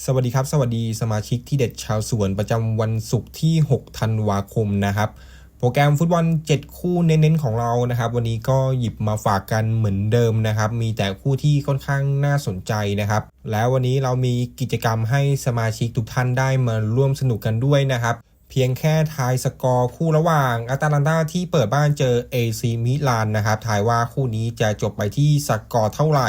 สวัสดีครับ สวัสดีสมาชิกที่เด็ดชาวสวนประจำวันศุกร์ที่ 6 ธันวาคมนะครับ โปรแกรมฟุตบอล 7 คู่เน้นๆของเรานะครับ วันนี้ก็หยิบมาฝากกันเหมือนเดิมนะครับ มีแต่คู่ที่ค่อนข้างน่าสนใจนะครับ แล้ววันนี้เรามีกิจกรรมให้สมาชิกทุกท่านได้มาร่วมสนุกกันด้วยนะครับ เพียงแค่ทายสกอร์คู่ระหว่างอาตาลันตาที่เปิดบ้านเจอ AC มิลานนะครับทายว่าคู่นี้จะจบไปที่สกอร์เท่าไหร่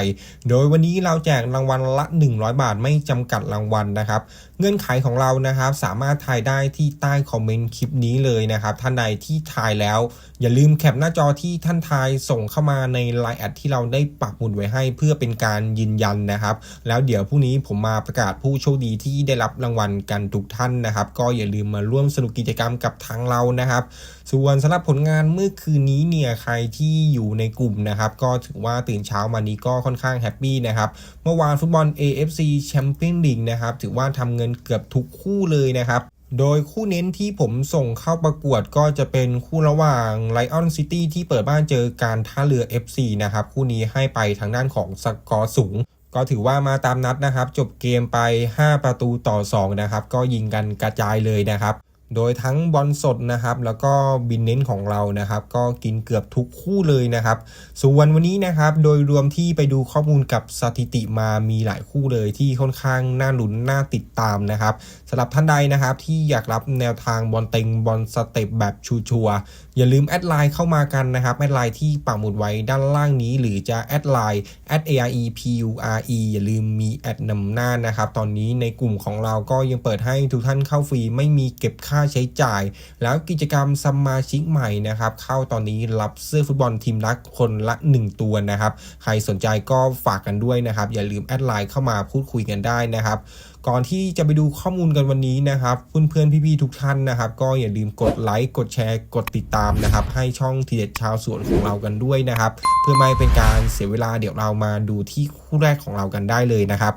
โดยวันนี้เราแจกรางวัลละ 100 บาทไม่จำกัดรางวัลนะครับเงื่อนไขของเรานะครับ สามารถทายได้ที่ใต้คอมเมนต์คลิปนี้เลยนะครับ ท่านใดที่ทายแล้ว อย่าลืมแคปหน้าจอที่ท่านทายส่งเข้ามาในไลน์แอดที่เราได้ปักหมุดไว้ให้ เพื่อเป็นการยืนยันนะครับ แล้วเดี๋ยวพรุ่งนี้ผมมาประกาศผู้โชคดีที่ได้รับรางวัลกันทุกท่านนะครับ ก็อย่าลืมมาร่วมสนุกกิจกรรมกับทางเรานะครับ ส่วนสำหรับผลงานเมื่อคืนนี้เนี่ยใครที่อยู่ในกลุ่มนะครับ ก็ถือว่าตื่นเช้ามานี้ก็ค่อนข้างแฮปปี้นะครับเมื่อวานฟุตบอล AFC Champions League นะครับถือว่าทำเงินเกือบทุกคู่เลยนะครับ โดยคู่เน้นที่ผมส่งเข้าประกวดก็จะเป็นคู่ระหว่าง Lion City ที่เปิดบ้านเจอการท่าเรือ FC นะครับ คู่นี้ให้ไปทางด้านของสกอร์สูง ก็ถือว่ามาตามนัดนะครับ จบเกมไป 5 ประตูต่อ 2 นะครับ ก็ยิงกันกระจายเลยนะครับ โดยทั้งบอลสดนะครับ แล้วก็บินเน้นของเรานะครับ ก็กินเกือบทุกคู่เลยนะครับ ส่วนวันนี้นะครับ โดยรวมที่ไปดูข้อมูลกับสถิติมามีหลายคู่เลยที่ค่อนข้างน่าลุ้นน่าติดตามนะครับสำหรับท่านใดนะครับที่อยากรับแนวทางบอลเต็งบอลสเต็ปแบบชัวร์ๆอย่าลืมแอดไลน์เข้ามากันนะครับแอดไลน์ที่ปักหมุดไว้ด้านล่างนี้ หรือจะแอดไลน์ a r e p u r e อย่าลืมมีแอดนำหน้านะครับ ตอนนี้ในกลุ่มของเราก็ยังเปิดให้ทุกท่านเข้าฟรีไม่มีเก็บค่าใช้จ่าย แล้วกิจกรรมสมาชิกใหม่นะครับเข้าตอนนี้รับเสื้อฟุตบอลทีมรักคนละ 1 ตัวนะครับ ใครสนใจก็ฝากกันด้วยนะครับ อย่าลืมแอดไลน์เข้ามาพูดคุยกันได้นะครับก่อนที่จะไปดูข้อมูลกันวันนี้นะครับเพื่อนๆพี่ๆทุกท่านนะครับ ก็อย่าลืมกดไลค์กดแชร์กดติดตามนะครับ ให้ช่องทีเด็ดชาวสวนของเรากันด้วยนะครับ เพื่อไม่เป็นการเสียเวลาเดี๋ยวเรามาดูที่คู่แรกของเรากันได้เลยนะครับ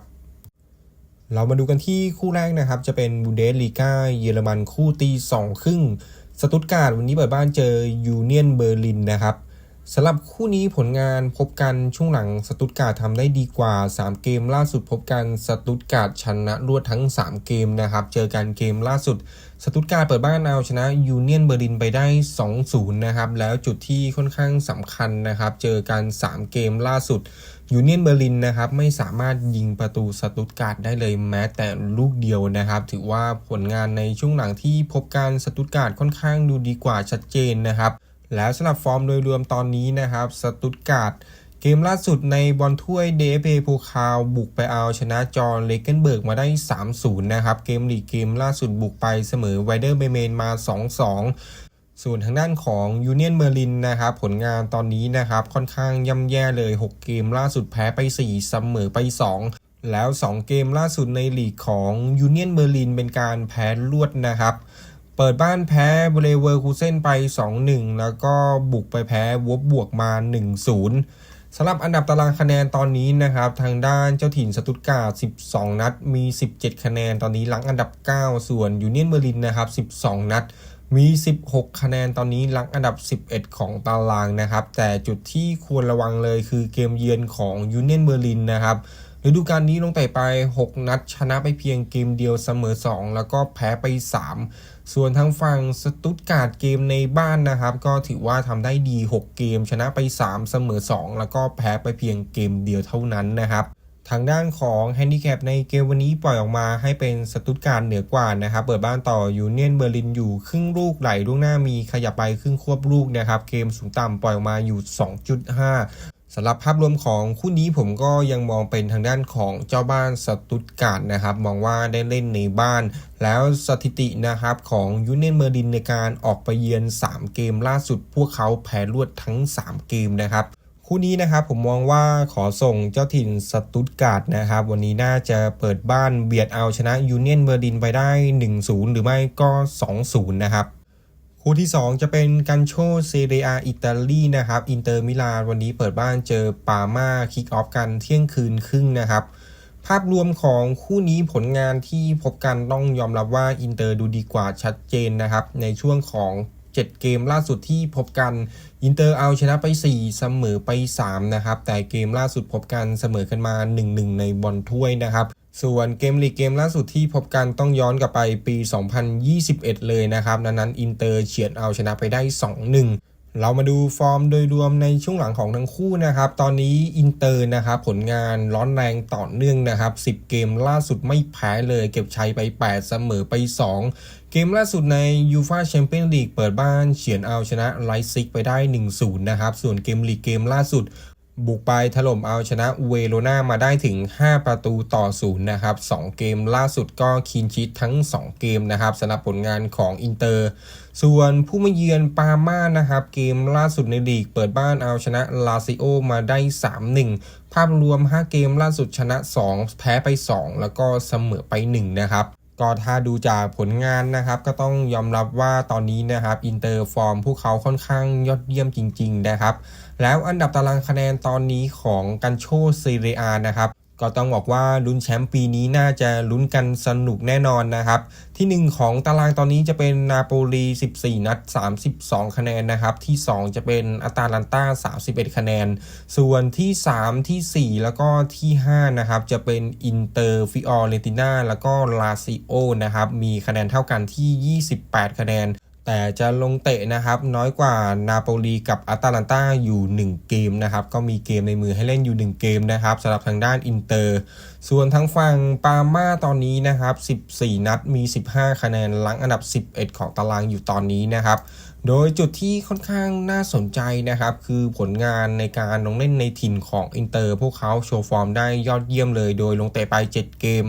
เรามาดูกันที่คู่แรกนะครับ จะเป็นบูเดสลีกาเยอรมันคู่ตีสองครึ่งสตุตการ์ดวันนี้เปิดบ้านเจอยูเนียนเบอร์ลินนะครับสำหรับคู่นี้ผลงานพบกันช่วงหลังสตุตการ์ดทำได้ดีกว่า 3 เกมล่าสุดพบกันสตุตการ์ดชนะรวดทั้ง 3 เกมนะครับ เจอกันเกมล่าสุด สตุตการ์ดเปิดบ้านเอาชนะยูเนียนเบอร์ลินไปได้ 2-0 นะครับ แล้วจุดที่ค่อนข้างสำคัญนะครับ เจอกัน 3 เกมล่าสุดยูเนียนเบอร์ลินนะครับไม่สามารถยิงประตูสตุตการ์ดได้เลยแม้แต่ลูกเดียวนะครับ ถือว่าผลงานในช่วงหลังที่พบกันสตุตการ์ดค่อนข้างดูดีกว่าชัดเจนนะครับ แล้วสำหรับฟอร์มโดยรวมตอนนี้นะครับสตุตการ์ด กมล่าสุดในบอลถ้วยเดฟเอโพคาวบุกไปเอาชนะจอร์เลเกนเบิร์กมาได้ 3-0 นะครับ เกมลีกเกมล่าสุดบุกไปเสมอไวเดอร์เบเมนมา 2-2ส่วนทางด้านของยูเนียนเมอร์ลินนะครับผลงานตอนนี้นะครับค่อนข้างย่ำแย่เลย 6 เกมล่าสุดแพ้ไป 4 เสมอไป 2 แล้ว 2 เกมล่าสุดในลีกของยูเนียนเบอร์ลินเป็นการแพ้รวดนะครับ เปิดบ้านแพ้บเลเวอร์คูเซนไป 2-1 แล้วก็บุกไปแพ้วบบวกมา 1-0 สำหรับอันดับตารางคะแนนตอนนี้นะครับ ทางด้านเจ้าถิ่นสตุตการ์ด12 นัด มี 17 คะแนนตอนนี้หลังอันดับ 9 ส่วนยูเนียนเบอร์ลินนะครับ 12 นัด มี 16 คะแนนตอนนี้หลังอันดับ 11 ของตารางนะครับ แต่จุดที่ควรระวังเลยคือเกมเยือนของยูเนียนเบอร์ลินนะครับ ฤดูกาลนี้ลงเตะไป 6 นัด ชนะไปเพียงเกมเดียวเสมอ 2 แล้วก็แพ้ไป 3 ส่วนทางฝั่งสตุตการ์ดเกมในบ้านนะครับ ก็ถือว่าทำได้ดี 6 เกม ชนะไป 3 เสมอ 2 แล้วก็แพ้ไปเพียงเกมเดียวเท่านั้นนะครับทางด้านของแฮนดิแคปในเกมวันนี้ปล่อยออกมาให้เป็นสตุตการ์ดเหนือกว่านะครับ เปิดบ้านต่อยูเนียนเบอร์ลินอยู่ครึ่งลูกไหลลูกหน้ามีขยับไปครึ่งควบลูกนะครับ เกมสูงต่ำปล่อยออกมาอยู่ 2.5 สำหรับภาพรวมของคู่นี้ผมก็ยังมองเป็นทางด้านของเจ้าบ้านสตุตการ์ดนะครับ มองว่าได้เล่นในบ้าน แล้วสถิตินะครับของยูเนียนเมอร์ดินในการออกไปเยือน 3 เกมล่าสุดพวกเขาแพ้รวดทั้ง 3 เกมนะครับคู่นี้นะครับผมมองว่าขอส่งเจ้าถิ่นสตุตการ์ดนะครับ วันนี้น่าจะเปิดบ้านเบียดเอาชนะยูเนียนเบอร์ดินไปได้ 1-0 หรือไม่ก็ 2-0 นะครับ คู่ที่ 2 จะเป็นกันโชเซเรียอิตาลีนะครับ อินเตอร์มิลานวันนี้เปิดบ้านเจอปาม่าคิกออฟกันเที่ยงคืนครึ่งนะครับ ภาพรวมของคู่นี้ผลงานที่พบกันต้องยอมรับว่าอินเตอร์ดูดีกว่าชัดเจนนะครับ ในช่วงของ 7 เกมล่าสุดที่พบกัน อินเตอร์เอาชนะไป 4 เสมอไป 3 นะครับ แต่เกมล่าสุดพบกันเสมอกันมา 1-1 ในบอลถ้วยนะครับ ส่วนเกมลีกเกมล่าสุดที่พบกันต้องย้อนกลับไปปี 2021 เลยนะครับดังนั้นอินเตอร์เฉียดเอาชนะไปได้ 2-1 เรามาดูฟอร์มโดยรวมในช่วงหลังของทั้งคู่นะครับ ตอนนี้อินเตอร์นะครับผลงานร้อนแรงต่อเนื่องนะครับ 10 เกมล่าสุดไม่แพ้เลย เก็บชัยไป 8 เสมอไป 2 เกมล่าสุดในยูฟาแชมเปี้ยนลีกเปิดบ้านเฉียนเอาชนะไลซิกไปได้ 1-0 นะครับ ส่วนเกมลีกเกมล่าสุด บุกไปถล่มเอาชนะเวโรนามาได้ถึง 5 ประตูต่อศูนย์นะครับ 2 เกมล่าสุดก็คีนชิตทั้ง 2 เกมนะครับสำหรับผลงานของอินเตอร์ ส่วนผู้มาเยือนปาม่านะครับ เกมล่าสุดในลีกเปิดบ้านเอาชนะลาซิโอมาได้ 3-1 ภาพรวม 5 เกมล่าสุดชนะ 2 แพ้ไป 2 แล้วก็เสมอไป 1 นะครับ ก็ถ้าดูจากผลงานนะครับก็ต้องยอมรับว่าตอนนี้นะครับอินเตอร์ฟอร์มพวกเขาค่อนข้างยอดเยี่ยมจริง ๆ นะครับ แล้วอันดับตารางคะแนนตอนนี้ของกันโชเซเรียนะครับ ก็ต้องบอกว่าลุ้นแชมป์ปีนี้น่าจะลุ้นกันสนุกแน่นอนนะครับ ที่ 1 ของตารางตอนนี้จะเป็นนาโปลี 14 นัด 32 คะแนนนะครับ ที่ 2 จะเป็นอาตาลันตา31 คะแนน ส่วนที่ 3 ที่ 4 แล้วก็ที่ 5 นะครับ จะเป็นอินเตอร์ฟิออเรติน่าแล้วก็ลาซิโอนะครับ มีคะแนนเท่ากันที่ 28 คะแนน แต่จะลงเตะนะครับน้อยกว่านาโปลีกับอาตาลันตาอยู่ 1 เกมนะครับก็มีเกมในมือให้เล่นอยู่ 1 เกมนะครับสำหรับทางด้านอินเตอร์ ส่วนทางฝั่งปาม่าตอนนี้นะครับ 14 นัดมี 15 คะแนนหลังอันดับ 11 ของตารางอยู่ตอนนี้นะครับโดยจุดที่ค่อนข้างน่าสนใจนะครับ คือผลงานในการลงเล่นในถิ่นของอินเตอร์ พวกเขาโชว์ฟอร์มได้ยอดเยี่ยมเลย โดยลงเตะไป 7 เกม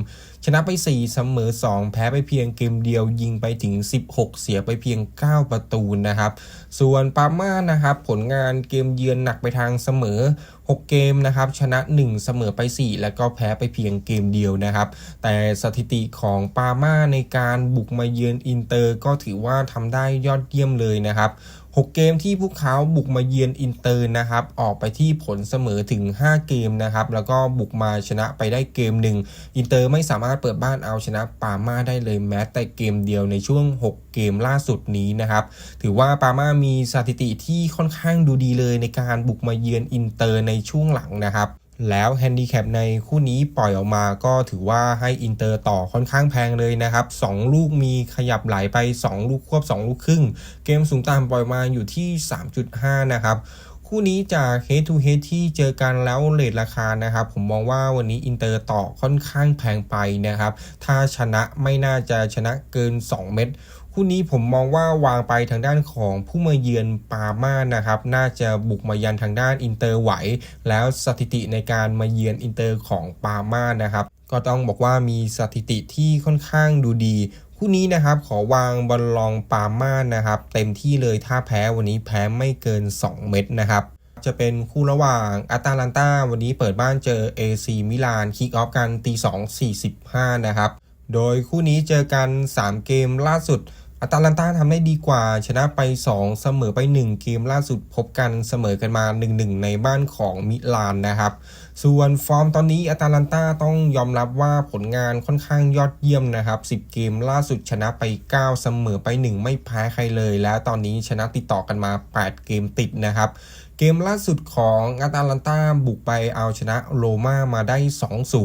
ชนะไป 4 เสมอ 2 แพ้ไปเพียงเกมเดียวยิงไปถึง 16 เสียไปเพียง 9 ประตูนะครับ ส่วนปาม่านะครับ ผลงานเกมเยือนหนักไปทางเสมอ 6 เกมนะครับ ชนะ 1 เสมอไป 4 แล้วก็แพ้ไปเพียงเกมเดียวนะครับ แต่สถิติของปาม่าในการบุกมาเยือนอินเตอร์ก็ถือว่าทำได้ยอดเยี่ยมเลยนะครับ 6 เกมที่พวกเขาบุกมาเยือนอินเตอร์นะครับ ออกไปที่ผลเสมอถึง 5 เกมนะครับ แล้วก็บุกมาชนะไปได้เกมหนึ่งอินเตอร์ไม่สามารถเปิดบ้านเอาชนะปาม่าได้เลยแม้แต่เกมเดียวในช่วง 6 เกมล่าสุดนี้นะครับ ถือว่าปาม่ามีสถิติที่ค่อนข้างดูดีเลยในการบุกมาเยือนอินเตอร์ในช่วงหลังนะครับ แล้วแฮนดิแคปในคู่นี้ปล่อยออกมาก็ถือว่าให้อินเตอร์ต่อค่อนข้างแพงเลยนะครับ 2 ลูกมีขยับไหลไป 2 ลูกควบ 2 ลูกครึ่ง เกมสูงต่ำปล่อยมาอยู่ที่ 3.5 นะครับคู่นี้จาก head to head ที่เจอกันแล้วเลทราคานะครับ ผมมองว่าวันนี้อินเตอร์ต่อค่อนข้างแพงไปนะครับ ถ้าชนะไม่น่าจะชนะเกิน 2 เม็ด คู่นี้ผมมองว่าวางไปทางด้านของผู้มาเยือนปาม่านะครับ น่าจะบุกมายันทางด้านอินเตอร์ไหว แล้วสถิติในการมาเยือนอินเตอร์ของปาม่านะครับ ก็ต้องบอกว่ามีสถิติที่ค่อนข้างดูดีคู่นี้นะครับขอวางบอลลองปาม่านะครับเต็มที่เลยถ้าแพ้วันนี้แพ้ไม่เกิน 2 เม็ดนะครับจะเป็นคู่ระหว่างอาตาลันตาวันนี้เปิดบ้านเจอ AC มิลานคิกออฟกันตี2 45 นะครับ โดยคู่นี้เจอกัน 3 เกมล่าสุด อาตาลันตาทำได้ดีกว่าชนะไป 2 เสมอไป 1 เกมล่าสุดพบกันเสมอกันมา 1-1 ในบ้านของมิลานนะครับ ส่วนฟอร์มตอนนี้อาตาลันตาต้องยอมรับว่าผลงานค่อนข้างยอดเยี่ยมนะครับ 10 เกมล่าสุดชนะไป 9 เสมอไป 1 ไม่แพ้ใครเลย แล้วตอนนี้ชนะติดต่อกันมา 8 เกมติดนะครับเกมล่าสุดของอาตาลันตาบุกไปเอาชนะโรม่ามาได้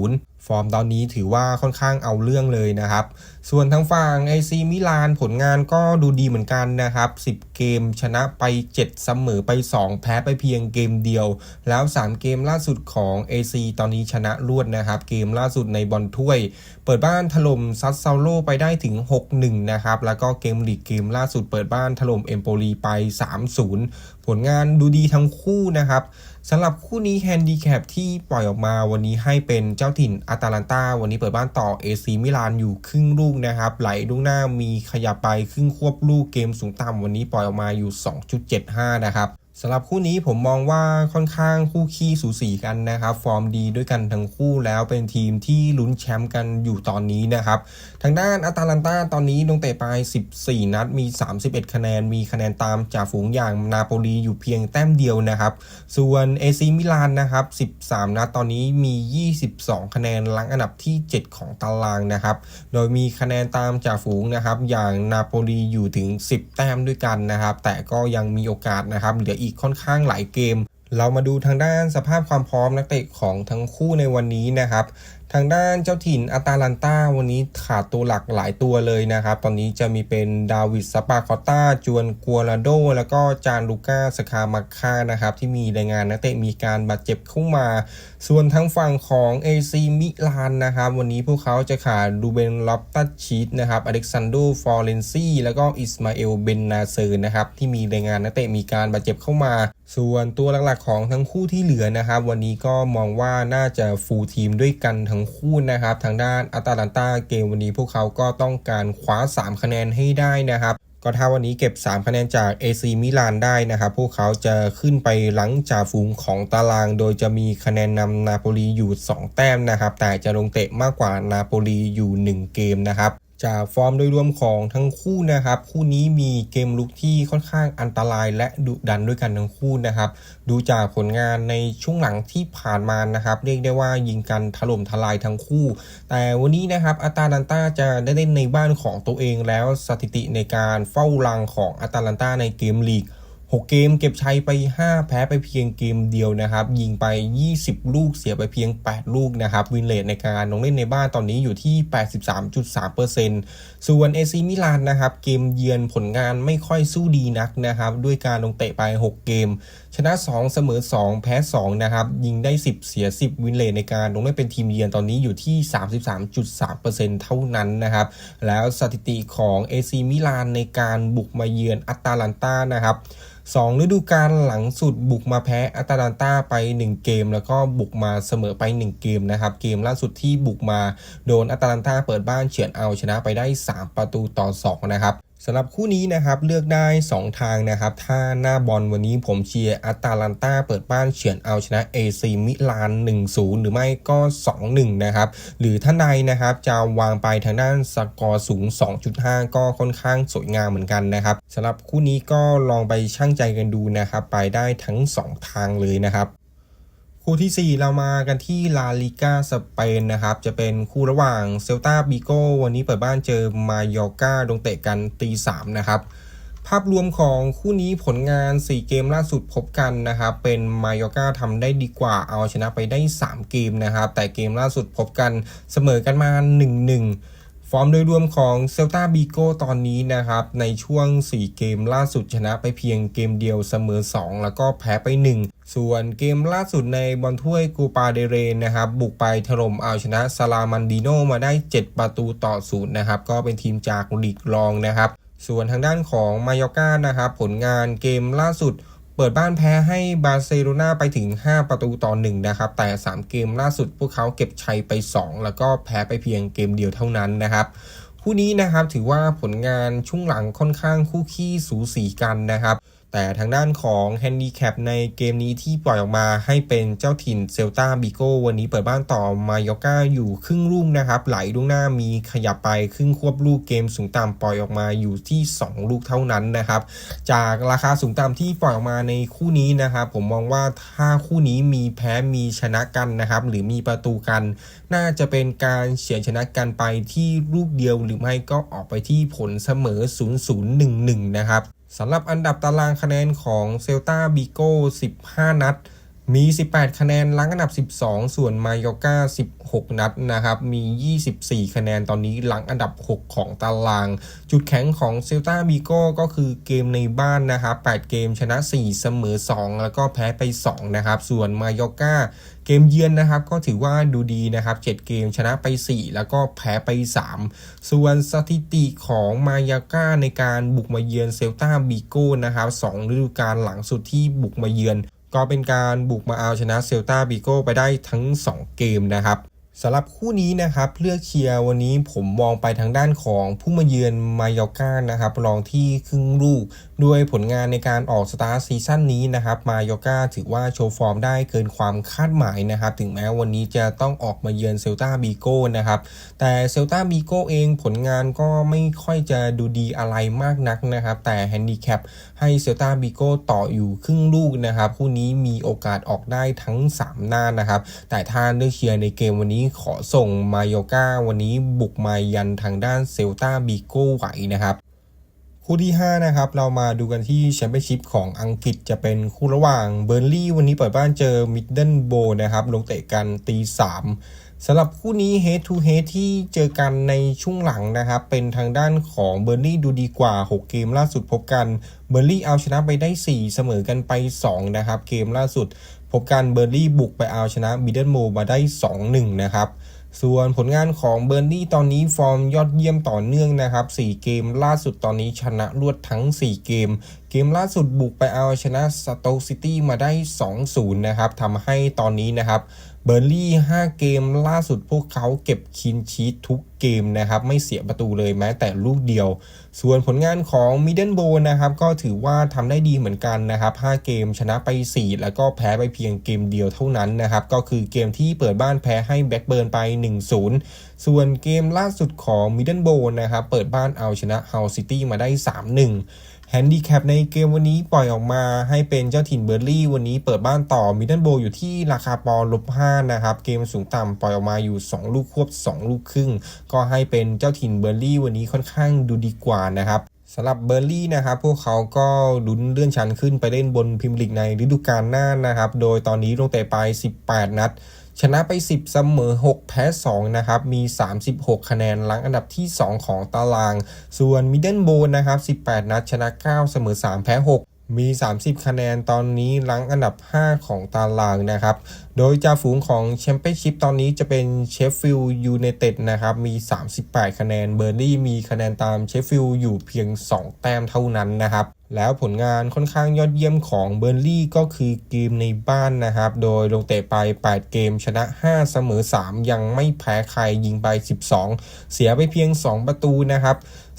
2-0 ฟอร์มตอนนี้ถือว่าค่อนข้างเอาเรื่องเลยนะครับ ส่วนทางฝั่งไอซีมิลานผลงานก็ดูดีเหมือนกันนะครับ 10 เกมชนะไป 7 เสมอไป 2 แพ้ไปเพียงเกมเดียว แล้ว 3 เกมล่าสุดของ AC ตอนนี้ชนะรวดนะครับ เกมล่าสุดในบอลถ้วย เปิดบ้านถล่มซัสเซาโลไปได้ถึง 6-1 นะครับ แล้วก็เกมลีกเกมล่าสุดเปิดบ้านถล่มเอมโปลีไป 3-0ผลงานดูดีทั้งคู่นะครับสำหรับคู่นี้แฮนดิแคปที่ปล่อยออกมาวันนี้ให้เป็นเจ้าถิ่นอาตาลันตาวันนี้เปิดบ้านต่อเอซีมิลานอยู่ครึ่งลูกนะครับไหลลูกหน้ามีขยับไปครึ่งควบลูกเกมสูงต่ำวันนี้ปล่อยออกมาอยู่ 2.75 นะครับ สำหรับคู่นี้ผมมองว่าค่อนข้างคู่ขี้สูสีกันนะครับ ฟอร์มดีด้วยกันทั้งคู่แล้วเป็นทีมที่ลุ้นแชมป์กันอยู่ตอนนี้นะครับ ทางด้านอาตาลันตาตอนนี้ลงเตะไป 14 นัดมี 31 คะแนน มีคะแนนตามจ่าฝูงอย่างนาโปลีอยู่เพียงแต้มเดียวนะครับ ส่วนเอซีมิลานนะครับ 13 นัดตอนนี้มี 22 คะแนนลังอันดับที่ 7 ของตารางนะครับ โดยมีคะแนนตามจ่าฝูงนะครับอย่างนาโปลีอยู่ถึง 10 แต้มด้วยกันนะครับ แต่ก็ยังมีโอกาสนะครับเหลืออีกค่อนข้างหลายเกม เรามาดูทางด้านสภาพความพร้อมนักเตะของทั้งคู่ในวันนี้นะครับ ทางด้านเจ้าถิ่นอาตาลันตาวันนี้ขาดตัวหลักหลายตัวเลยนะครับ ตอนนี้จะมีเป็นดาวิดสปาคอต้าจวนกัวลาโด แล้วก็จานลูก้าสคามาค่านะครับ ที่มีรายงานนักเตะมีการบาดเจ็บเข้ามา ส่วนทั้งฝั่งของ AC มิลานนะครับ วันนี้พวกเขาจะขาดดูเบนลอปตัสชีตนะครับอเล็กซานโดฟอร์เรนซีแล้วก็อิสมาเอลเบนนาเซอร์นะครับ ที่มีรายงานนักเตะมีการบาดเจ็บเข้ามา ส่วนตัวหลักๆของทั้งคู่ที่เหลือนะครับ วันนี้ก็มองว่าน่าจะฟูลทีมด้วยกันทั้งคู่นะครับ ทางด้านอาตาลันตาเกมวันนี้พวกเขาก็ต้องการคว้า 3 คะแนนให้ได้นะครับ ก็ถ้าวันนี้เก็บ 3 คะแนนจาก AC มิลานได้นะครับพวกเขาจะขึ้นไปหลังจ่าฝูงของตาราง โดยจะมีคะแนนนำนาโปลีอยู่ 2 แต้มนะครับ แต่จะลงเตะมากกว่านาโปลีอยู่ 1 เกมนะครับ จากฟอร์มโดยรวมของทั้งคู่นะครับ คู่นี้มีเกมลุกที่ค่อนข้างอันตรายและดุดันด้วยกันทั้งคู่นะครับ ดูจากผลงานในช่วงหลังที่ผ่านมานะครับ เรียกได้ว่ายิงกันถล่มทลายทั้งคู่ แต่วันนี้นะครับอาตาลันตาจะได้เล่นในบ้านของตัวเองแล้วสถิติในการเฝ้ารังของอาตาลันตาในเกมลีก 6 เกมเก็บชัยไป 5 แพ้ไปเพียงเกมเดียวนะครับ ยิงไป 20 ลูกเสียไปเพียง 8 ลูกนะครับวินเลทในการลงเล่นในบ้านตอนนี้อยู่ที่ 83.3%ส่วนเอซีมิลานนะครับ เกมเยือนผลงานไม่ค่อยสู้ดีนักนะครับ ด้วยการลงเตะไป 6 เกม ชนะ 2 เสมอ 2 แพ้ 2 นะครับ ยิงได้ 10 เสีย 10 วินเลทในการลงเล่นเป็นทีมเยือนตอนนี้อยู่ที่ 33.3%เท่านั้นนะครับ แล้วสถิติของ AC มิลานในการบุกมาเยือนอัตาลันตานะครับสองฤดูกาลหลังสุดบุกมาแพ้อัตาลันตาไป 1 เกม แล้วก็บุกมาเสมอไป 1 เกมนะครับเกมล่าสุดที่บุกมาโดนอัตาลันตาเปิดบ้านเฉือนเอาชนะไปได้ 3 ประตูต่อ 2 นะครับ สำหรับคู่นี้นะครับเลือกได้ 2 ทางนะครับ ถ้าหน้าบอลวันนี้ผมเชียร์อัตาลันตาเปิดบ้านเฉือนเอาชนะ AC มิลาน 1-0 หรือไม่ก็ 2-1 นะครับ หรือท่านใดนะครับจะวางไปทางด้านสกอร์สูง 2.5 ก็ค่อนข้างสวยงามเหมือนกันนะครับสำหรับคู่นี้ก็ลองไปชั่งใจกันดูนะครับ ไปได้ทั้ง 2 ทางเลยนะครับ คู่ที่ 4 เรามากันที่ลาลิกาสเปนนะครับ จะเป็นคู่ระหว่างเซลตาบิโกวันนี้เปิดบ้านเจอมายอร์กาลงเตะกันตีสามนะครับ ภาพรวมของคู่นี้ผลงาน 4 เกมล่าสุดพบกันนะครับ เป็นมายอร์กาทำได้ดีกว่าเอาชนะไปได้ 3 เกมนะครับ แต่เกมล่าสุดพบกันเสมอกันมา 1-1ฟอร์มโดยรวมของเซลตาบิโกตอนนี้นะครับ ในช่วง 4 เกมล่าสุดชนะไปเพียงเกมเดียวเสมอ 2 แล้วก็แพ้ไป 1 ส่วนเกมล่าสุดในบอลถ้วยกูปาเดเรนนะครับ บุกไปถล่มเอาชนะซาลามันดิโนมาได้ 7 ประตูต่อศูนย์นะครับ ก็เป็นทีมจากลีกรองนะครับ ส่วนทางด้านของมายอร์กานะครับ ผลงานเกมล่าสุด เปิดบ้านแพ้ให้บาร์เซโลนาไปถึง 5 ประตูต่อ1นะครับ แต่ 3 เกมล่าสุดพวกเขาเก็บชัยไป 2 แล้วก็แพ้ไปเพียงเกมเดียวเท่านั้นนะครับคู่นี้นะครับถือว่าผลงานช่วงหลังค่อนข้างคู่ขี้สูสีกันนะครับ แต่ทางด้านของแฮนดี้แคปในเกมนี้ที่ปล่อยออกมาให้เป็นเจ้าถิ่นเซลตาบิโกวันนี้เปิดบ้านต่อมายอกาอยู่ครึ่งลูกนะครับ ไหลลูกหน้ามีขยับไปครึ่งควบลูกเกมสูงต่ำปล่อยออกมาอยู่ที่ 2 ลูกเท่านั้นนะครับ จากราคาสูงต่ำที่ปล่อยออกมาในคู่นี้นะครับ ผมมองว่าถ้าคู่นี้มีแพ้มีชนะกันนะครับ หรือมีประตูกัน น่าจะเป็นการเฉือนชนะกันไปที่ลูกเดียวหรือไม่ก็ออกไปที่ผลเสมอ 0-0-1-1 นะครับ สำหรับอันดับตารางคะแนนของเซลตาบิโก้15 นัด มี 18 คะแนนลังอันดับ 12 ส่วนมายอกา16 นัดนะครับ มี 24 คะแนนตอนนี้หลังอันดับ 6 ของตาราง จุดแข็งของเซลตาบิโก้ก็คือเกมในบ้านนะครับ8เกมชนะ 4 เสมอ 2 แล้วก็แพ้ไป 2 นะครับ ส่วนมายอกา เกมเยือนนะครับก็ถือว่าดูดีนะครับ7เกมชนะไป 4 แล้วก็แพ้ไป 3 ส่วนสถิติของมายาก้าในการบุกมาเยือนเซลตาบิโก้นะครับ2ฤดูกาลหลังสุดที่บุกมาเยือน ก็เป็นการบุกมาเอาชนะเซลตาบิโก้ไปได้ทั้ง 2 เกมนะครับสำหรับคู่นี้นะครับเลือกเชียร์วันนี้ผมมองไปทางด้านของผู้มาเยือนมายอกานะครับรองที่ครึ่งลูก ด้วยผลงานในการออกสตาร์ซีซั่นนี้นะครับมายอกาถือว่าโชว์ฟอร์มได้เกินความคาดหมายนะครับถึงแม้วันนี้จะต้องออกมาเยือนเซลตาบีโก้นะครับแต่เซลตาบีโก้เองผลงานก็ไม่ค่อยจะดูดีอะไรมากนักนะครับแต่แฮนดิแคปให้เซลตาบีโก้ต่ออยู่ครึ่งลูกนะครับคู่นี้มีโอกาสออกได้ทั้ง 3 หน้านะครับแต่ถ้าเลือกเชียร์ในเกมวันนี้ขอส่งมายโยกาวันนี้บุกมายันทางด้านเซลตาบีโก้ไหวนะครับ คู่ที่ 5 นะครับ เรามาดูกันที่แชมเปี้ยนชิพของอังกฤษจะเป็นคู่ระหว่างเบอร์ลี่วันนี้เปิดบ้านเจอมิดเดิลโบนะครับ ลงเตะกันตีสามสำหรับคู่นี้ head to head ที่เจอกันในช่วงหลังนะครับ เป็นทางด้านของเบอร์ลี่ดูดีกว่า 6 เกมล่าสุดพบกันเบอร์ลี่เอาชนะไปได้ 4 เสมอกันไป 2 นะครับ เกมล่าสุด พบกันเบอร์ลี่บุกไปเอาชนะมิดเดิลโบมาได้ 2-1 นะครับ ส่วนผลงานของเบอร์นี่ตอนนี้ฟอร์มยอดเยี่ยมต่อเนื่องนะครับ 4 เกมล่าสุดตอนนี้ชนะรวดทั้ง 4 เกม เกมล่าสุดบุกไปเอาชนะสโตซิตี้มาได้ 2-0 นะครับทำให้ตอนนี้นะครับเบอร์ลี่ 5 เกมล่าสุดพวกเขาเก็บคินชีตทุกเกมนะครับ ไม่เสียประตูเลยแม้แต่ลูกเดียว ส่วนผลงานของมิดเดิลโบนะครับ ก็ถือว่าทำได้ดีเหมือนกันนะครับ 5 เกมชนะไป 4 แล้วก็แพ้ไปเพียงเกมเดียวเท่านั้นนะครับ ก็คือเกมที่เปิดบ้านแพ้ให้แบ็กเบิร์นไป 1-0 ส่วนเกมล่าสุดของมิดเดิลโบนะครับ เปิดบ้านเอาชนะเฮาซิตี้มาได้ 3-1 แฮนดี้แคปในเกมวันนี้ปล่อยออกมาให้เป็นเจ้าถิ่นเบอร์ลี่วันนี้เปิดบ้านต่อมิดเดิลโบอยู่ที่ราคาปอลบ5นะครับ เกมสูงต่ำปล่อยออกมาอยู่ 2 ลูกควบ 2 ลูกครึ่ง ก็ให้เป็นเจ้าถิ่นเบอร์ลี่วันนี้ค่อนข้างดูดีกว่านะครับสำหรับเบอร์ลี่นะครับพวกเขาก็ลุ้นเลื่อนชั้นขึ้นไปเล่นบนพิมพ์ลีกในฤดูกาลหน้านะครับ โดยตอนนี้ลงเตะไป 18 นัด ชนะไป 10 เสมอ 6 แพ้ 2 นะครับ มี 36 คะแนนหลังอันดับที่ 2 ของตาราง ส่วนมิดเดิลโบนะครับ 18 นัด ชนะ 9 เสมอ 3 แพ้ 6 มี 30 คะแนนตอนนี้หลังอันดับ 5 ของตารางนะครับ โดยจ่าฝูงของแชมเปี้ยนชิพตอนนี้จะเป็นเชฟฟิลด์ยูไนเต็ดนะครับมี 38 คะแนนเบอร์ลี่มีคะแนนตามเชฟฟิลด์อยู่เพียง 2 แต้มเท่านั้นนะครับแล้วผลงานค่อนข้างยอดเยี่ยมของเบอร์ลี่ก็คือเกมในบ้านนะครับ โดยลงเตะไป 8 เกมชนะ 5 เสมอ 3 ยังไม่แพ้ใครยิงไป 12 เสียไปเพียง 2 ประตูนะครับ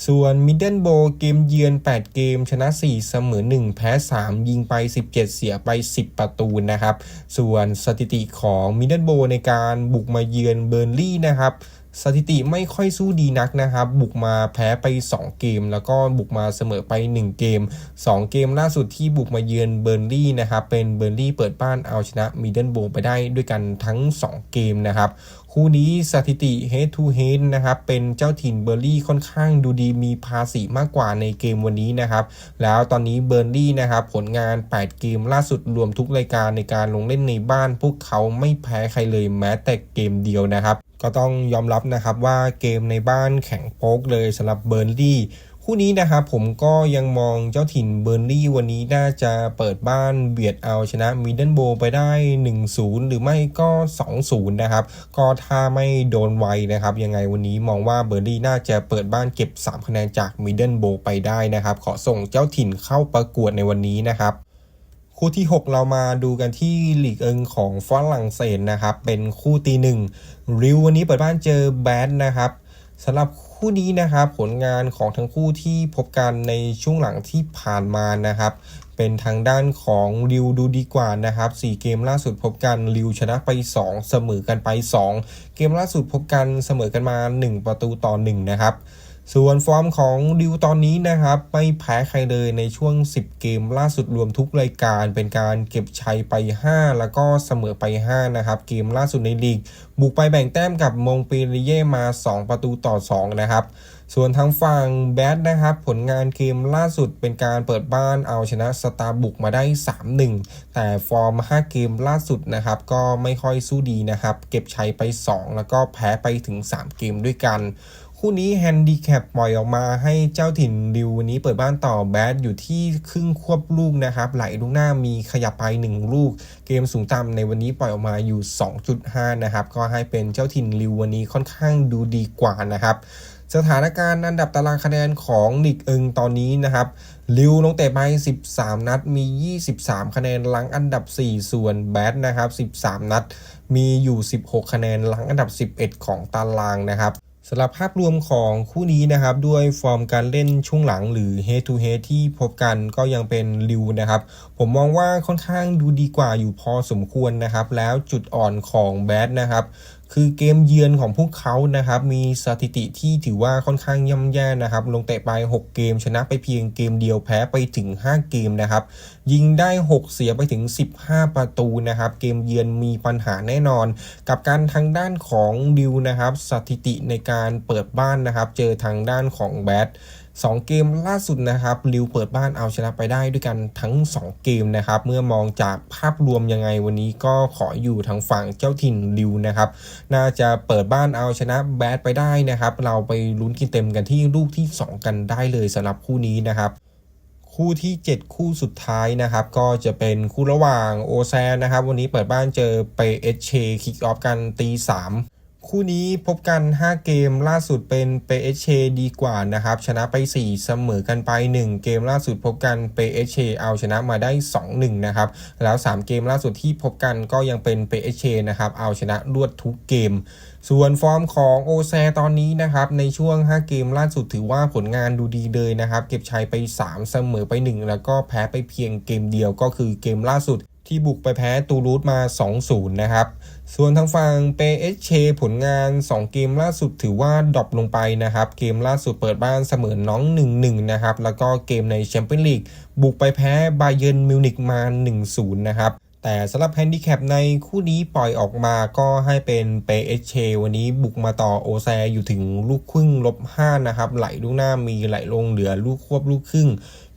ส่วนมิดเดิลโบเกมเยือน 8 เกม ชนะ 4 เสมอ 1 แพ้ 3 ยิงไป 17 เสียไป 10 ประตูนะครับ ส่วนสถิติของมิดเดิลโบในการบุกมาเยือนเบอร์ลี่นะครับสถิติไม่ค่อยสู้ดีนักนะครับ บุกมาแพ้ไป 2 เกม แล้วก็บุกมาเสมอไป 1 เกม 2 เกมล่าสุดที่บุกมาเยือนเบอร์ลี่นะครับ เป็นเบอร์ลี่เปิดบ้านเอาชนะมิดเดิลโบไปได้ด้วยกันทั้ง 2 เกมนะครับ คู่นี้สถิติ head to head นะครับ เป็นเจ้าถิ่นเบอร์ลี่ค่อนข้างดูดีมีภาษีมากกว่าในเกมวันนี้นะครับ แล้วตอนนี้เบอร์ลี่นะครับผลงาน 8 เกมล่าสุดรวมทุกรายการในการลงเล่นในบ้าน พวกเขาไม่แพ้ใครเลยแม้แต่เกมเดียวนะครับ ก็ต้องยอมรับนะครับว่าเกมในบ้านแข่งโป๊กเลยสำหรับเบอร์ลี่ คู่นี้นะครับผมก็ยังมองเจ้าถิ่นเบอร์ลี่วันนี้น่าจะเปิดบ้านเบียดเอาชนะมิดเดิลโบไปได้ 1-0 หรือไม่ก็ 2-0 นะครับ ก็ถ้าไม่โดนไวนะครับ ยังไงวันนี้มองว่าเบอร์ลี่น่าจะเปิดบ้านเก็บ 3 คะแนนจากมิดเดิลโบไปได้นะครับ ขอส่งเจ้าถิ่นเข้าประกวดในวันนี้นะครับคู่ที่ 6 เรามาดูกันที่ลีกเอิงของฝรั่งเศสนะครับ เป็นคู่ตีหนึ่งริววันนี้เปิดบ้านเจอแบดนะครับสำหรับ คู่นี้นะครับผลงานของทั้งคู่ที่พบกันในช่วงหลังที่ผ่านมานะครับเป็นทางด้านของริวดูดีกว่านะครับ 4 เกมล่าสุดพบกันริวชนะไป 2 เสมอกันไป 2 เกมล่าสุดพบกันเสมอกันมา 1 ประตูต่อ 1 นะครับ ส่วนฟอร์มของดิวตอนนี้นะครับ ไม่แพ้ใครเลยในช่วง 10 เกมล่าสุดรวมทุกรายการเป็นการเก็บชัยไป 5 แล้วก็เสมอไป 5 นะครับ เกมล่าสุดในลีก บุกไปแบ่งแต้มกับมงเปรีเย่มา 2 ประตูต่อ 2 นะครับ ส่วนทางฝั่งแบดนะครับ ผลงานเกมล่าสุดเป็นการเปิดบ้านเอาชนะสตาร์บุกมาได้ 3-1 แต่ฟอร์ม 5 เกมล่าสุดนะครับ ก็ไม่ค่อยสู้ดีนะครับ เก็บชัยไป 2 แล้วก็แพ้ไปถึง 3 เกมด้วยกัน คู่นี้แฮนดี้แคปปล่อยออกมาให้เจ้าถิ่นดิววันนี้เปิดบ้านต่อแบดอยู่ที่ครึ่งควบลูกนะครับ ไหลลูกหน้ามีขยับไป1ลูก เกมสูงต่ำในวันนี้ปล่อยออกมาอยู่ 2.5 นะครับ ก็ให้เป็นเจ้าถิ่นริววันนี้ค่อนข้างดูดีกว่านะครับสถานการณ์อันดับตารางคะแนนของลีกเอิงตอนนี้นะครับ ลิวลงเตะไป 13 นัด มี 23 คะแนนหลังอันดับ 4 ส่วนแบดนะครับ 13 นัด มีอยู่ 16 คะแนนหลังอันดับ 11 ของตารางนะครับ สำหรับภาพรวมของคู่นี้นะครับด้วยฟอร์มการเล่นช่วงหลังหรือ head to head ที่พบกันก็ยังเป็นลิวนะครับ ผมมองว่าค่อนข้างดูดีกว่าอยู่พอสมควรนะครับ แล้วจุดอ่อนของแบดนะครับ คือเกมเยือนของพวกเขานะครับ มีสถิติที่ถือว่าค่อนข้างย่ำแย่นะครับ ลงเตะไป 6 เกม ชนะไปเพียงเกมเดียวแพ้ไปถึง 5 เกมนะครับ ยิงได้ 6 เสียไปถึง 15 ประตูนะครับ เกมเยือนมีปัญหาแน่นอน กับการทางด้านของดิวนะครับ สถิติในการเปิดบ้านนะครับ เจอทางด้านของแบด 2 เกมล่าสุดนะครับลิวเปิดบ้านเอาชนะไปได้ด้วยกันทั้ง 2 เกมนะครับ เมื่อมองจากภาพรวมยังไงวันนี้ก็ขออยู่ทางฝั่งเจ้าถิ่นลิวนะครับ น่าจะเปิดบ้านเอาชนะแบดไปได้นะครับ เราไปลุ้นกินเต็มกันที่ลูกที่ 2 กันได้เลยสำหรับคู่นี้นะครับคู่ที่ 7 คู่สุดท้ายนะครับ ก็จะเป็นคู่ระหว่างโอแซนนะครับ วันนี้เปิดบ้านเจอไปเอชเชคิกออฟกันตี3 คู่นี้พบกัน 5 เกมล่าสุดเป็นเปเอชเชดีกว่านะครับ ชนะไป 4 เสมอกันไป 1 เกมล่าสุดพบกันเปเอชเอาชนะมาได้ 2-1 นะครับ แล้ว 3 เกมล่าสุดที่พบกันก็ยังเป็นเปเอชเชนะครับ เอาชนะรวดทุกเกม ส่วนฟอร์มของโอแซตอนนี้นะครับ ในช่วง 5 เกมล่าสุดถือว่าผลงานดูดีเลยนะครับ เก็บชัยไป 3 เสมอไป 1 แล้วก็แพ้ไปเพียงเกมเดียวก็คือเกมล่าสุด ที่บุกไปแพ้ตูรูสมา 2-0 นะครับ ส่วนทางฝั่งเปเอชเชผลงาน 2 เกมล่าสุดถือว่าดรอปลงไปนะครับ เกมล่าสุดเปิดบ้านเสมอน้อง 1-1 นะครับ แล้วก็เกมในแชมเปี้ยนลีกบุกไปแพ้บาเยิร์นมิวนิกมา 1-0 นะครับ แต่สำหรับแฮนดิแคปในคู่นี้ปล่อยออกมาก็ให้เป็นเปเอเชวันนี้บุกมาต่อโอแซอยู่ถึงลูกครึ่งลบ5นะครับ ไหลลูกหน้ามีไหลลงเหลือลูกควบลูกครึ่ง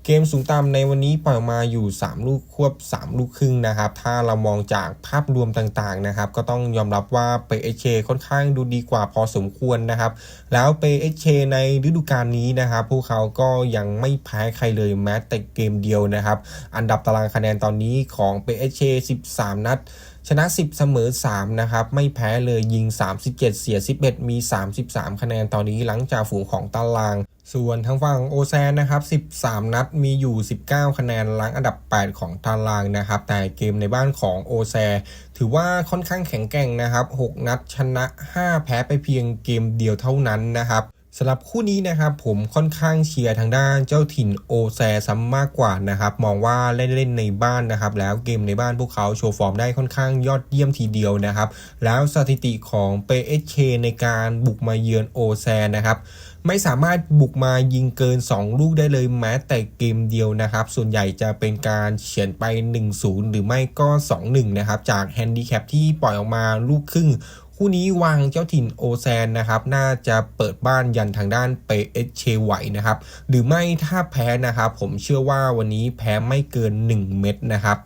เกมสูงต่ำในวันนี้ปล่อยมาอยู่ 3 ลูกควบ 3 ลูกครึ่งนะครับ ถ้าเรามองจากภาพรวมต่างๆนะครับ ก็ต้องยอมรับว่าเปเอชเชค่อนข้างดูดีกว่าพอสมควรนะครับ แล้วเปเอชเชในฤดูกาลนี้นะครับ พวกเขาก็ยังไม่แพ้ใครเลยแม้แต่เกมเดียวนะครับ อันดับตารางคะแนนตอนนี้ของเปเอชเช13 นัดชนะ 10 เสมอ 3 นะครับ ไม่แพ้เลยยิง 37 เสีย 11 มี 33 คะแนนตอนนี้หลังจากฝูงของตาราง ส่วนทางฝั่งโอแซนนะครับ 13 นัดมีอยู่ 19 คะแนนหลังอันดับ 8 ของตารางนะครับ แต่เกมในบ้านของโอแซ ถือว่าค่อนข้างแข็งแกร่งนะครับ 6 นัดชนะ 5 แพ้ไปเพียงเกมเดียวเท่านั้นนะครับสำหรับคู่นี้นะครับผมค่อนข้างเชียร์ทางด้านเจ้าถิ่นโอแซซ้ำมากกว่านะครับมองว่าเล่นๆในบ้านนะครับแล้วเกมในบ้านพวกเขาโชว์ฟอร์มได้ค่อนข้างยอดเยี่ยมทีเดียวนะครับแล้วสถิติของ PSG ในการบุกมาเยือนโอแซนะครับ ไม่สามารถบุกมายิงเกิน 2 ลูกได้เลยแม้แต่เกมเดียวนะครับ ส่วนใหญ่จะเป็นการเฉียนไป 1-0 หรือไม่ก็ 2-1 นะครับ จากแฮนดิแคปที่ปล่อยออกมาลูกครึ่ง คู่นี้วางเจ้าถิ่นโอแซนนะครับ น่าจะเปิดบ้านยันทางด้านเปเอชเชไหวนะครับ หรือไม่ถ้าแพ้นะครับ ผมเชื่อว่าวันนี้แพ้ไม่เกิน 1 เม็ดนะครับ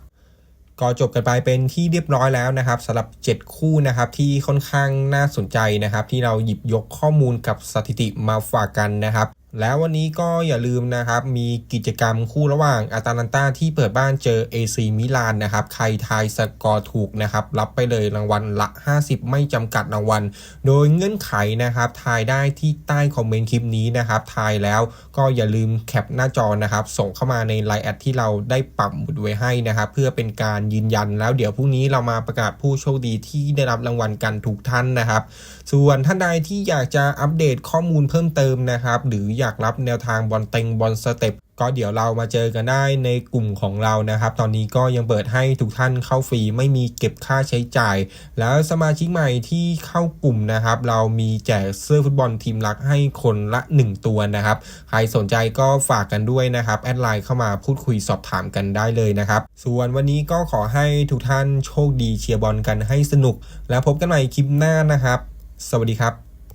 ก็จบกันไปเป็นที่เรียบร้อยแล้วนะครับสำหรับ 7 คู่นะครับที่ค่อนข้างน่าสนใจนะครับ ที่เราหยิบยกข้อมูลกับสถิติมาฝากกันนะครับ แล้ววันนี้ก็อย่าลืมนะครับ มีกิจกรรมคู่ระหว่างอาตาลันตาที่เปิดบ้านเจอ AC มิลานนะครับ ใครทายสกอร์ถูกนะครับ รับไปเลยรางวัลละ 50 ไม่จำกัดรางวัล โดยเงื่อนไขนะครับ ทายได้ที่ใต้คอมเมนต์คลิปนี้นะครับ ทายแล้วก็อย่าลืมแคปหน้าจอนะครับ ส่งเข้ามาในไลน์แอดที่เราได้ปักหมุดไว้ให้นะครับ เพื่อเป็นการยืนยันแล้วเดี๋ยวพรุ่งนี้เรามาประกาศผู้โชคดีที่ได้รับรางวัลกันทุกท่านนะครับ ส่วนท่านใดที่อยากจะอัปเดตข้อมูลเพิ่มเติมนะครับ หรืออยากรับแนวทางบอลเต็งบอลสเต็ปก็เดี๋ยวเรามาเจอกันได้ในกลุ่มของเรานะครับ ตอนนี้ก็ยังเปิดให้ทุกท่านเข้าฟรีไม่มีเก็บค่าใช้จ่าย แล้วสมาชิกใหม่ที่เข้ากลุ่มนะครับ เรามีแจกเสื้อฟุตบอลทีมรักให้คนละ 1 ตัวนะครับ ใครสนใจก็ฝากกันด้วยนะครับ แอดไลน์เข้ามาพูดคุยสอบถามกันได้เลยนะครับ ส่วนวันนี้ก็ขอให้ทุกท่านโชคดีเชียร์บอลกันให้สนุก แล้วพบกันใหม่คลิปหน้านะครับ สวัสดีครับ